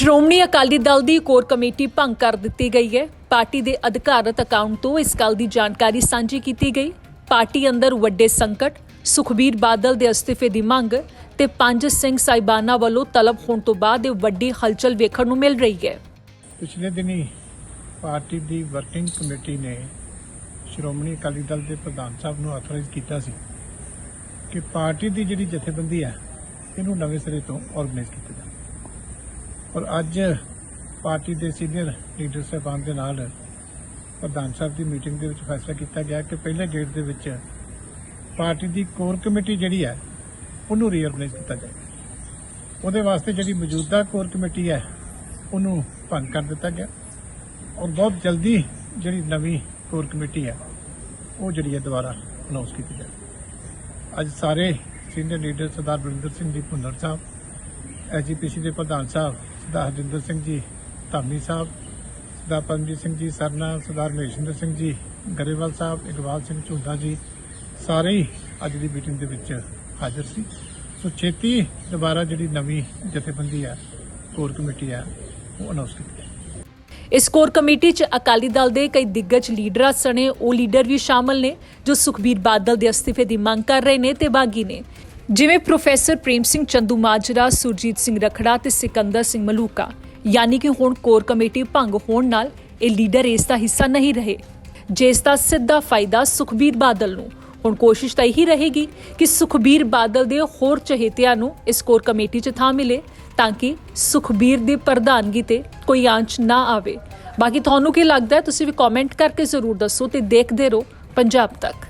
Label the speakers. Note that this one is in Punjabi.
Speaker 1: ਸ਼੍ਰੋਮਣੀ ਅਕਾਲੀ ਦਲ ਦੀ ਕੋਰ ਕਮੇਟੀ ਭੰਗ ਕਰ ਦਿੱਤੀ ਗਈ ਹੈ। ਪਾਰਟੀ ਦੇ ਅਧਿਕਾਰਤ ਅਕਾਊਂਟ ਤੋਂ ਇਸ ਗੱਲ ਦੀ ਜਾਣਕਾਰੀ ਸਾਂਝੀ ਕੀਤੀ ਗਈ। ਪਾਰਟੀ ਅੰਦਰ ਵੱਡੇ ਸੰਕਟ, ਸੁਖਬੀਰ ਬਾਦਲ ਦੇ ਅਸਤੀਫੇ ਦੀ ਮੰਗ ਤੇ ਪੰਜ ਸਿੰਘ ਸਾਹਿਬਾਨਾਂ ਵੱਲੋਂ ਤਲਬ ਹੋਣ ਤੋਂ ਬਾਅਦ ਇਹ ਵੱਡੀ ਹਲਚਲ ਵੇਖਣ ਨੂੰ ਮਿਲ ਰਹੀ ਹੈ।
Speaker 2: ਪਿਛਲੇ ਦਿਨੀ ਪਾਰਟੀ ਦੀ ਵਰਕਿੰਗ ਕਮੇਟੀ ਨੇ ਸ਼੍ਰੋਮਣੀ ਅਕਾਲੀ ਦਲ ਦੇ ਪ੍ਰਧਾਨ ਸਾਹਿਬ ਨੂੰ ਆਥੋਰਾਈਜ਼ ਕੀਤਾ ਸੀ ਕਿ ਪਾਰਟੀ ਦੀ ਜਿਹੜੀ ਜਥੇਬੰਦੀ ਹੈ, ਇਹਨੂੰ ਨਵੇਂ ਸਿਰੇ ਤੋਂ ਆਰਗੇਨਾਈਜ਼ ਕੀਤਾ ਜਾਵੇ। ਔਰ ਅੱਜ ਪਾਰਟੀ ਦੇ ਸੀਨੀਅਰ ਲੀਡਰ ਸਾਹਿਬਾਨ ਦੇ ਨਾਲ ਪ੍ਰਧਾਨ ਸਾਹਿਬ ਦੀ ਮੀਟਿੰਗ ਦੇ ਵਿੱਚ ਫੈਸਲਾ ਕੀਤਾ ਗਿਆ ਕਿ ਪਹਿਲੇ ਗੇਟ ਦੇ ਵਿੱਚ ਪਾਰਟੀ ਦੀ ਕੋਰ ਕਮੇਟੀ ਜਿਹੜੀ ਹੈ, ਉਹਨੂੰ ਰੀਆਰਗਨਾਈਜ਼ ਕੀਤਾ ਜਾਏ ਉਹਦੇ ਵਾਸਤੇ ਜਿਹੜੀ ਮੌਜੂਦਾ ਕੋਰ ਕਮੇਟੀ ਹੈ, ਉਹਨੂੰ ਭੰਗ ਕਰ ਦਿੱਤਾ ਗਿਆ। ਔਰ ਬਹੁਤ ਜਲਦੀ ਜਿਹੜੀ ਨਵੀਂ ਕੋਰ ਕਮੇਟੀ ਹੈ, ਉਹ ਜਿਹੜੀ ਹੈ ਦੁਬਾਰਾ ਅਨਾਉਂਸ ਕੀਤੀ ਜਾਏ ਅੱਜ ਸਾਰੇ ਸੀਨੀਅਰ ਲੀਡਰ ਸਰਦਾਰ ਬਰਿੰਦਰ ਸਿੰਘ ਜੀ ਭੁੰਨਰ ਸਾਹਿਬ ਐਜੀਪੀਸੀ ਦੇ ਪ੍ਰਧਾਨ ਸਾਹਿਬ ਸਰਦਾਰ ਹਰਜਿੰਦਰ ਸਿੰਘ ਜੀ, ਧਾਮੀ ਸਾਹਿਬ, ਸਰਦਾਰ ਪਰਮਜੀਤ ਸਿੰਘ ਜੀ ਸਰਨਾ ਸਰਦਾਰ ਮਹੇਸ਼ਿੰਦਰ ਸਿੰਘ ਜੀ, ਗਰੇਵਾਲ ਸਾਹਿਬ, ਇਕਬਾਲ ਸਿੰਘ ਝੁੰਦਾ ਜੀ, ਸਾਰੇ ਹੀ ਅੱਜ ਦੀ ਮੀਟਿੰਗ ਦੇ ਵਿੱਚ ਹਾਜ਼ਰ ਸੀ। ਸੋ ਛੇਤੀ ਦੁਬਾਰਾ ਜਿਹੜੀ ਨਵੀਂ ਜਥੇਬੰਦੀ ਹੈ ਕੋਰ ਕਮੇਟੀ ਹੈ ਉਹ ਅਨਾਉਂਸ ਕੀਤੀ
Speaker 1: ਇਸ ਕੋਰ ਕਮੇਟੀ 'ਚ ਅਕਾਲੀ ਦਲ ਦੇ ਕਈ ਦਿੱਗਜ ਲੀਡਰਾਂ ਸਣੇ ਉਹ ਲੀਡਰ ਵੀ ਸ਼ਾਮਲ ਨੇ, ਜੋ ਸੁਖਬੀਰ ਬਾਦਲ ਦੇ ਅਸਤੀਫੇ ਦੀ ਮੰਗ ਕਰ ਰਹੇ ਨੇ ਤੇ ਬਾਗੀ ਨੇ। ਜਿਵੇਂ ਪ੍ਰੋਫੈਸਰ ਪ੍ਰੇਮ ਸਿੰਘ ਚੰਦੂ ਮਾਜਰਾ ਸੁਰਜੀਤ ਸਿੰਘ ਰਖੜਾ ਤੇ ਸਿਕੰਦਰ ਸਿੰਘ ਮਲੂਕਾ। ਯਾਨੀ ਕਿ ਹੁਣ ਕੋਰ ਕਮੇਟੀ ਭੰਗ ਹੋਣ ਨਾਲ ਇਹ ਲੀਡਰ ਇਸ ਦਾ ਹਿੱਸਾ ਨਹੀਂ ਰਹੇ। ਜਿਸ ਦਾ ਸਿੱਧਾ ਫਾਇਦਾ ਸੁਖਬੀਰ ਬਾਦਲ ਨੂੰ, ਹੁਣ ਕੋਸ਼ਿਸ਼ ਤਾਂ ਇਹੀ ਰਹੇਗੀ ਕਿ ਸੁਖਬੀਰ ਬਾਦਲ ਦੇ ਹੋਰ ਚਹੇਤਿਆਂ ਨੂੰ ਇਸ ਕੋਰ ਕਮੇਟੀ 'ਚ ਥਾਂ ਮਿਲੇ ਤਾਂ ਕਿ ਸੁਖਬੀਰ ਦੀ ਪ੍ਰਧਾਨਗੀ ਤੇ ਕੋਈ ਆਂਚ ਨਾ ਆਵੇ। ਬਾਕੀ ਤੁਹਾਨੂੰ ਕੀ ਲੱਗਦਾ ਹੈ, ਤੁਸੀਂ ਵੀ ਕਮੈਂਟ ਕਰਕੇ ਜ਼ਰੂਰ ਦੱਸੋ ਤੇ ਦੇਖਦੇ ਰਹੋ ਪੰਜਾਬ ਤੱਕ।